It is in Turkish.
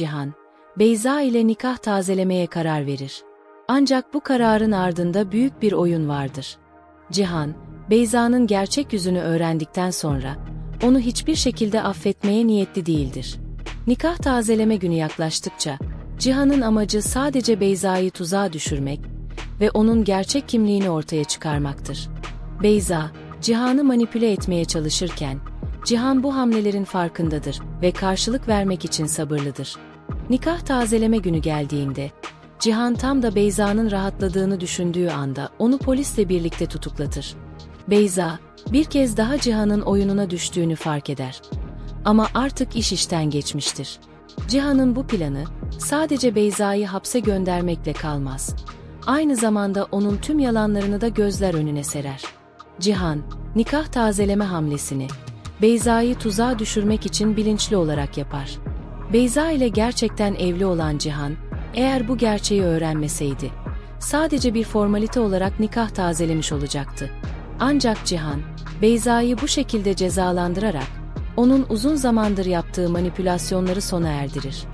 Cihan, Beyza ile nikah tazelemeye karar verir. Ancak bu kararın ardında büyük bir oyun vardır. Cihan, Beyza'nın gerçek yüzünü öğrendikten sonra onu hiçbir şekilde affetmeye niyetli değildir. Nikah tazeleme günü yaklaştıkça Cihan'ın amacı sadece Beyza'yı tuzağa düşürmek ve onun gerçek kimliğini ortaya çıkarmaktır. Beyza, Cihan'ı manipüle etmeye çalışırken Cihan bu hamlelerin farkındadır ve karşılık vermek için sabırlıdır. Nikah tazeleme günü geldiğinde Cihan tam da Beyza'nın rahatladığını düşündüğü anda onu polisle birlikte tutuklatır. Beyza, bir kez daha Cihan'ın oyununa düştüğünü fark eder. Ama artık iş işten geçmiştir. Cihan'ın bu planı sadece Beyza'yı hapse göndermekle kalmaz. Aynı zamanda onun tüm yalanlarını da gözler önüne serer. Cihan, nikah tazeleme hamlesini Beyza'yı tuzağa düşürmek için bilinçli olarak yapar. Beyza ile gerçekten evli olan Cihan, eğer bu gerçeği öğrenmeseydi, sadece bir formalite olarak nikah tazelemiş olacaktı. Ancak Cihan, Beyza'yı bu şekilde cezalandırarak, onun uzun zamandır yaptığı manipülasyonları sona erdirir.